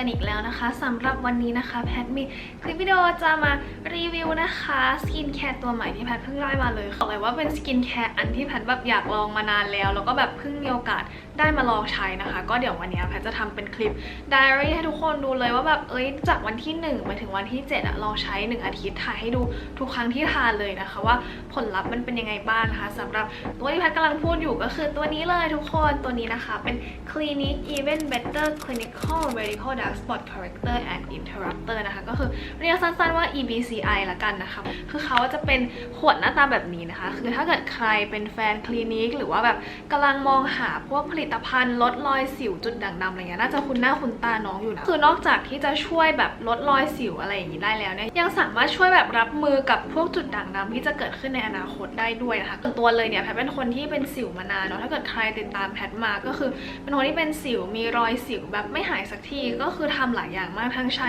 นะคะสำหรับวันนี้นะคะ แพทมีคลิปวิดีโอจะมารีวิวนะคะสกินแคร์ตัวใหม่ที่แพทเพิ่งได้มาเลยบอกเลยว่าเป็นสกินแคร์อันที่แพทแบบอยากลองมานานแล้ว แล้วก็แบบเพิ่งมีโอกาสได้มาลองใช้นะคะ ก็เดี๋ยววันนี้แพทจะทำเป็นคลิปไดอารี่ให้ทุกคนดูเลยว่าแบบเอ้ยจากวันที่1ไปถึงวันที่7อะลองใช้ 1 อาทิตย์ถ่ายให้ดูทุกครั้งที่ทานเลยนะคะ ว่าผลลัพธ์มันเป็นยังไงบ้างนะคะสำหรับตัวที่แพทกำลังพูดอยู่ก็คือตัวนี้เลยทุกคนตัวนี้นะคะ เป็น Clinic Even Better Clinical Medical Dark Spot Corrector and Interrupter นะคะ ก็คือเรียกสั้นๆว่า EBCI ละกันนะคะ คือเขาจะเป็นขวดหน้าตาแบบนี้นะคะ คือถ้าเกิดใครเป็นแฟนคลินิก หรือว่าแบบกำลังมองหาพวกผลิตภัณฑ์ลดรอยสิวจุดด่างดำอะไรเงี้ยน่าจะคุ้นหน้าคุ้นตาน้องอยู่นะคือนอกจากที่จะช่วยแบบลดรอยสิวอะไรอย่างนี้ได้แล้วเนี่ยยังสามารถช่วยแบบรับมือกับพวกจุดด่างดำที่จะเกิดขึ้นในอนาคตได้ด้วยนะคะตัวเลยเนี่ยแพทเป็นคนที่เป็นสิวมานานเนาะถ้าเกิดใครติดตามแพทมาก็คือเป็นคนที่เป็นสิวมีรอยสิวแบบไม่หายสักทีก็คือือทำหลายอย่างมากทั้งใช้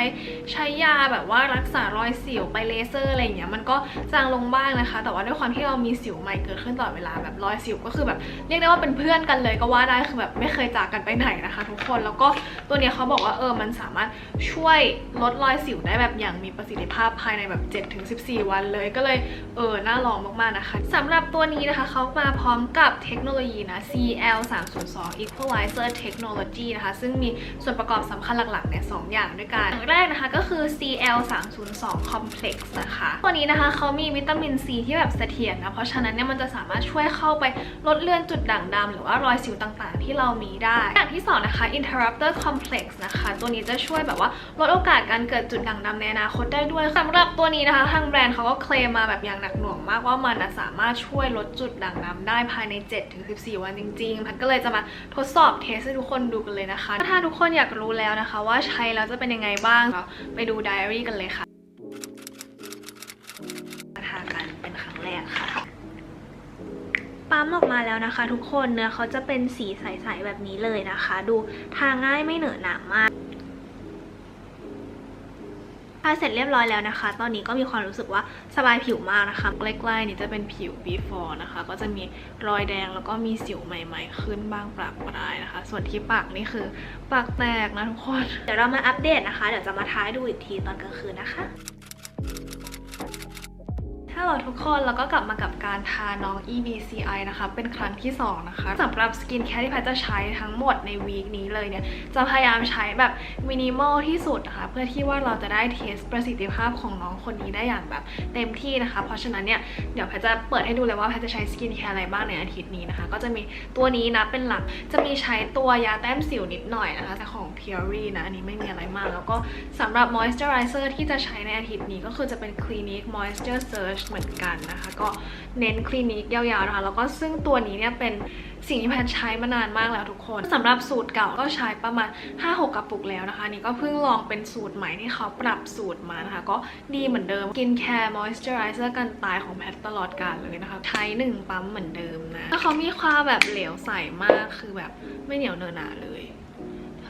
ใช้ยาแบบว่ารักษารอยสิวไปเลเซอร์อะไรอย่างเงี้ยมันก็จางลงบ้างนะคะ แต่ว่าด้วยความที่เรามีสิวใหม่เกิดขึ้นตลอดเวลาแบบรอยสิวก็คือแบบเรียกได้ว่าเป็นเพื่อนกันเลยก็ว่าได้คือแบบไม่เคยจากกันไปไหนนะคะ ทุกคนแล้วก็ตัวเนี้ยเขาบอกว่าเออมันสามารถช่วยลดรอยสิวได้แบบอย่างมีประสิทธิภาพภายในแบบ 7-14 วันเลยก็เลยเออน่าลองมากๆนะคะสำหรับตัวนี้นะคะเขามาพร้อมกับเทคโนโลยีนะ CL 302 Equalizer Technology นะคะ ซึ่งมีส่วนประกอบสำคัญหลักๆเนี่ยสองอย่างด้วยกันอย่างแรกนะคะก็คือ CL 302 Complex นะคะตัวนี้นะคะเขามีวิตามินซีที่แบบเสถียรนะ เพราะฉะนั้นเนี่ยมันจะสามารถช่วยเข้าไปลดเลือนจุดด่างดำหรือว่ารอยสิวต่างๆ ที่เรามีได้ อย่างที่สองนะคะ Interrupter Complex นะคะ ตัวนี้จะช่วยแบบว่าลดโอกาสการเกิดจุดด่างดำในอนาคตได้ด้วยสำหรับตัวนี้นะคะ ทางแบรนด์เขาก็เคลมมาแบบอย่างหนักหน่วงมากว่ามันนะสามารถช่วยลดจุดด่างดำได้ภายใน 7-14 วันจริงๆพันก็เลยจะมาทดสอบเทสให้ทุกคนดูกันเลยนะคะ ถ้าทุกคนอยากรู้แล้วนะคะว่าใช้แล้วจะเป็นยังไงบ้างเราไปดูไดอารี่กันเลยค่ะมาทากันเป็นครั้งแรกค่ะปั๊มออกมาแล้วนะคะ ทุกคนเนื้อเขาจะเป็นสีใสๆแบบนี้เลยนะคะ ดูทาง่ายไม่เหนอะหนามาก ทาเสร็จเรียบร้อยแล้วนะคะ ตอนนี้ก็มีความรู้สึกว่าสบายผิวมากนะคะ ใกล้ๆนี่จะเป็นผิว before นะคะ ก็จะมีรอยแดงแล้วก็มีสิวใหม่ ๆ ขึ้นบ้างปรับปรายนะคะ ส่วนที่ปากนี่คือปากแตกนะทุกคน เดี๋ยวเรามาอัปเดตนะคะ เดี๋ยวจะมาท้ายดูอีกทีตอนกลางคืนนะคะ ฮัลโหลทุกคนแล้วก็กลับมากับการทาน้อง EBCI นะคะ เป็นครั้งที่ 2 นะคะสำหรับสกินแคร์ที่แพทจะใช้ทั้งหมดในวีคนี้เลยเนี่ย จะพยายามใช้แบบมินิมอลที่สุดนะคะ เพื่อที่ว่าเราจะได้เทสประสิทธิภาพของน้องคนนี้ได้อย่างแบบเต็มที่นะคะ เพราะฉะนั้นเนี่ย เดี๋ยวแพทจะเปิดให้ดูเลยว่าแพทจะใช้สกินแคร์อะไรบ้างในอาทิตย์นี้นะคะ ก็จะมีตัวนี้นะเป็นหลักจะมีใช้ตัวยาแต้มสิวนิดหน่อยนะคะแต่ของ Puree นะอันนี้ไม่มีอะไรมาก แล้วก็สำหรับ moisturizer ที่จะใช้ในอาทิตย์นี้ก็คือจะเป็น Clinique Moisture Surge เหมือนกันนะคะ ก็เน้นคลินิกยาวๆนะคะ แล้วก็ซึ่งตัวนี้เนี่ยเป็นสิ่งที่แพทใช้มานานมากแล้วทุกคนสำหรับสูตรเก่าก็ใช้ประมาณ 5-6 กระปุกแล้วนะคะ นี่ก็เพิ่งลองเป็นสูตรใหม่ที่เขาปรับสูตรมานะคะ ก็ดีเหมือนเดิมกินแคร์มอยส์เจอไรเซอร์กันตายของแพทตลอดกาลเลยนะคะ ใช้หนึ่งปั๊มเหมือนเดิมนะแล้วเขามีความแบบเหลวใสมากคือแบบไม่เหนียวเนอะหนาเลย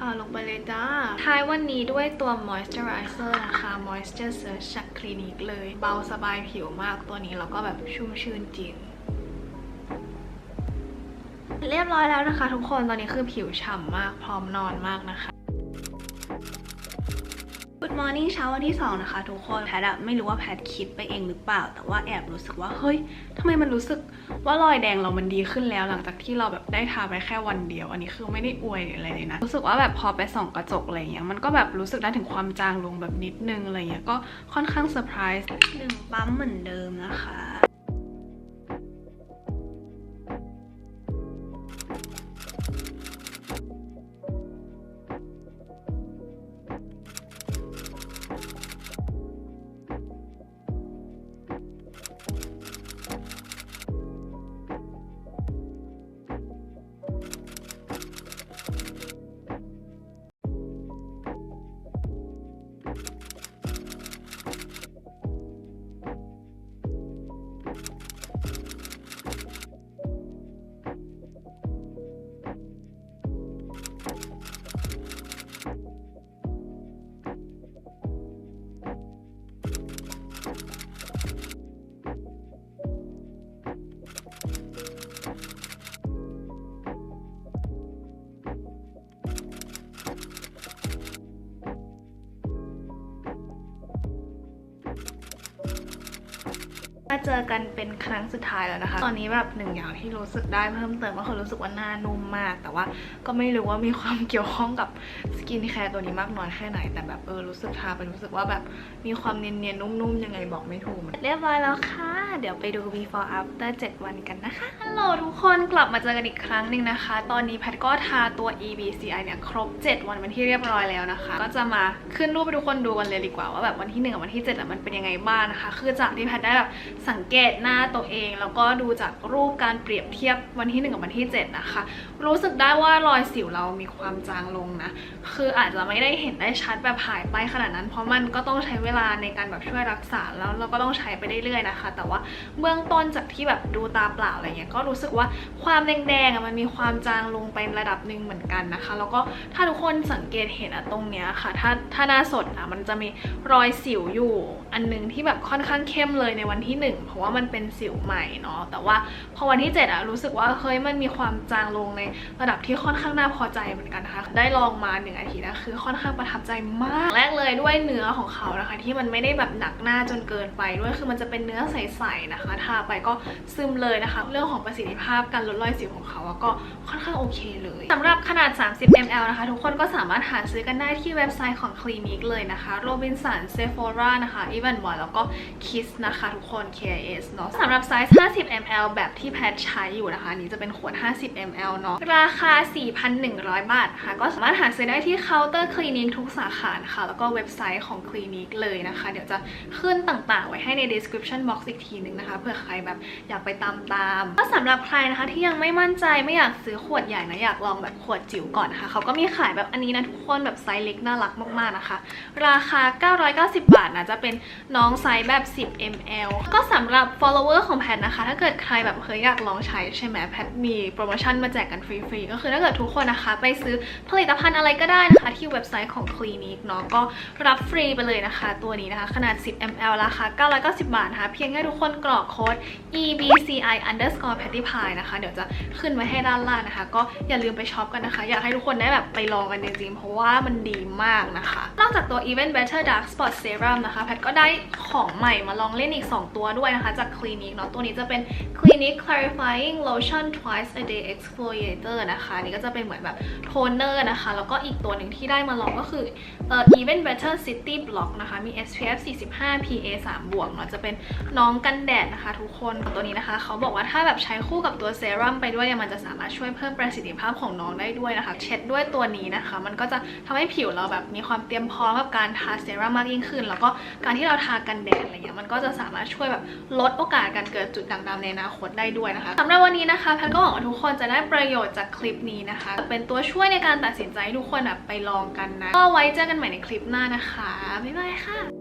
ทาลงไปเลยจ้า ท้ายวันนี้ด้วยตัว moisturizer นะคะ moisture surge จากคลินิกเลย เบาสบายผิวมากตัวนี้แล้วก็แบบชุ่มชื่นจริงเรียบร้อยแล้วนะคะ ทุกคนตอนนี้คือผิวฉ่ำมากพร้อมนอนมากนะคะ Good morning เช้าวันที่ 2 นะคะ ทุกคนแพทอะไม่รู้ว่าแพทคิดไปเองหรือเปล่า แต่ว่าแอบรู้สึกว่า เฮ้ยทำไมมันรู้สึก ว่ารอยแดงเรามันดีขึ้นแล้วหลังจากที่เราแบบได้ทาไปแค่วันเดียว อันนี้คือไม่ได้อวยอะไรเลยนะ รู้สึกว่าแบบพอไปส่องกระจกอะไรเงี้ยมันก็แบบรู้สึกได้ถึงความจางลงแบบนิดนึงอะไรเงี้ยก็ค่อนข้างเซอร์ไพรส์หนึ่งปั๊มเหมือนเดิมนะคะ เจอกันเป็นครั้งสุดท้ายแล้วนะคะ ตอนนี้แบบหนึ่งอย่างที่รู้สึกได้เพิ่มเติมก็คือรู้สึกว่าหน้านุ่มมาก แต่ว่าก็ไม่รู้ว่ามีความเกี่ยวข้องกับสกินแคร์ตัวนี้มากน้อยแค่ไหน แต่แบบเออรู้สึกทาไปรู้สึกว่าแบบมีความเนียนๆนุ่มๆยังไงบอกไม่ถูกเรียบร้อยแล้วค่ะ เดี๋ยวไปดู before after 7 วันกันนะคะฮัลโหลทุกคนกลับมาเจอกันอีกครั้งหนึ่งนะคะ ตอนนี้แพทก็ทาตัว EBCI เนี่ยครบ 7 วันเป็นที่เรียบร้อยแล้วนะคะ ก็จะมาขึ้นรูปให้ทุกคนดูกันเลยดีกว่าว่าแบบวันที่1กับวันที่7อะมันเป็นยังไงบ้างนะคะ คือจากที่แพทได้แบบสังเกตหน้าตัวเอง แล้วก็ดูจากรูปการเปรียบเทียบวันที่ 1 กับวันที่ 7 นะคะ รู้สึกได้ว่ารอยสิวเรามีความจางลงนะ คืออาจจะไม่ได้เห็นได้ชัดแบบหายไปขนาดนั้น เพราะมันก็ต้องใช้เวลาในการแบบช่วยรักษาแล้วเราก็ต้องใช้ไปเรื่อยๆนะคะ แต่ว่าเบื้องต้นจากที่แบบดูตาเปล่าอะไรเงี้ยก็รู้สึกว่าความแดงๆมันมีความจางลงไประดับหนึ่งเหมือนกันนะคะ แล้วก็ถ้าทุกคนสังเกตเห็นอะตรงเนี้ยค่ะ ถ้าถ้าหน้าสดอะมันจะมีรอยสิวอยู่ อันหนึงที่แบบค่อนข้างเข้มเลยในวันที่หนึ่งเพราะว่ามันเป็นสิวใหม่เนาะแต่ว่าพอวันที่เจ็ดอะรู้สึกว่าเฮ้ยมันมีความจางลงในระดับที่ค่อนข้างน่าพอใจเหมือนกันนะคะได้ลองมาหนึ่งอาทิตย์นะคือค่อนข้างประทับใจมากแรกเลยด้วยเนื้อของเขานะคะ ที่มันไม่ได้แบบหนักหน้าจนเกินไปด้วยคือมันจะเป็นเนื้อใสๆนะคะทาไปก็ซึมเลยนะคะ เรื่องของประสิทธิภาพการลดรอยสิวของเขาอะก็ค่อนข้างโอเคเลยสำหรับขนาด 30 ml นะคะ ทุกคนก็สามารถหาซื้อกันได้ที่เว็บไซต์ของคลินิกเลยนะคะ Robinson Sephora นะคะ Even One แล้วก็ Kiss นะคะ ทุกคน KIS เนาะสำหรับไซส์ 50 ml แบบที่แพทใช้อยู่นะคะ นี้จะเป็นขวด 50 ml เนาะราคา 4,100 บาทค่ะ ก็สามารถหาซื้อได้ที่เคาน์เตอร์คลินิกทุกสาขาค่ะแล้วก็เว็บไซต์ของคลินิกเลยนะคะ เดี๋ยวจะขึ้นต่างๆ ไว้ให้ใน description box อีกทีหนึ่งนะคะเผื่อใครแบบอยากไปตามตามๆก็สำหรับใครนะคะที่ยังไม่มั่นใจไม่อยากซื้อขวดใหญ่นะอยากลองแบบขวดจิ๋วก่อนนะคะเขาก็มีขายแบบอันนี้นะทุกคนแบบไซส์เล็กน่ารักมากๆนะคะ ราคา 990 บาทนะจะเป็นน้องไซส์แบบ 10 ml ก็สำหรับ follower ของแพทนะคะ ถ้าเกิดใครแบบเคยอยากลองใช้ใช่ไหมแพทมีโปรโมชั่นมาแจกกันฟรี ๆ ก็คือถ้าเกิดทุกคนนะคะ ไปซื้อผลิตภัณฑ์อะไรก็ได้นะคะ ที่เว็บไซต์ของคลินิกเนาะก็รับฟรีไปเลยนะคะ ตัวนี้นะคะ ขนาด 10 ml ราคา 990 บาทนะคะ เพียงแค่ทุกคนกรอกโค้ด EBCI underscore patty pie นะคะ เดี๋ยวจะขึ้นไว้ให้ด้านล่างนะคะ ก็อย่าลืมไปช็อปกันนะคะ อยากให้ทุกคนได้แบบไปลองกันจริงๆเพราะว่ามันดีมากนะคะ นอกจากตัว Even Better Dark Spot Serum นะคะแพทก็ได้ของใหม่มาลองเล่นอีก 2 ตัวด้วยนะคะ จากคลินิกเนาะตัวนี้จะเป็น Clinic Clarifying Lotion Twice a Day Exfoliator นะคะนี่ก็จะเป็นเหมือนแบบโทนเนอร์นะคะ แล้วก็อีกตัวหนึ่งที่ได้มาลองก็คือเอ่อ Even Better City Block นะคะ มี SPF 45 PA 3บวกเนาะจะเป็นน้องกันแดดนะคะทุกคนตัวนี้นะคะเขาบอกว่าถ้าแบบใช้คู่กับตัวเซรั่มไปด้วยเนี่ยมันจะสามารถช่วยเพิ่มประสิทธิภาพของน้องได้ด้วยนะคะ เช็ดด้วยตัวนี้นะคะ มันก็จะทำให้ผิวเราแบบมีความเตรียมพร้อมกับการทาเซรั่มมากยิ่งขึ้น แล้วก็การที่เราทากันแดดอะไรเงี้ยมันก็จะสามารถช่วยแบบลดโอกาสการเกิดจุดด่างดำในอนาคตได้ด้วยนะคะสำหรับวันนี้นะคะแพทก็หวังว่าทุกคนจะได้ประโยชน์จากคลิปนี้นะคะ เป็นตัวช่วยในการตัดสินใจให้ทุกคนแบบไปลองกันนะ ก็ไว้เจอกันใหม่ในคลิปหน้านะคะ บ๊ายบายค่ะ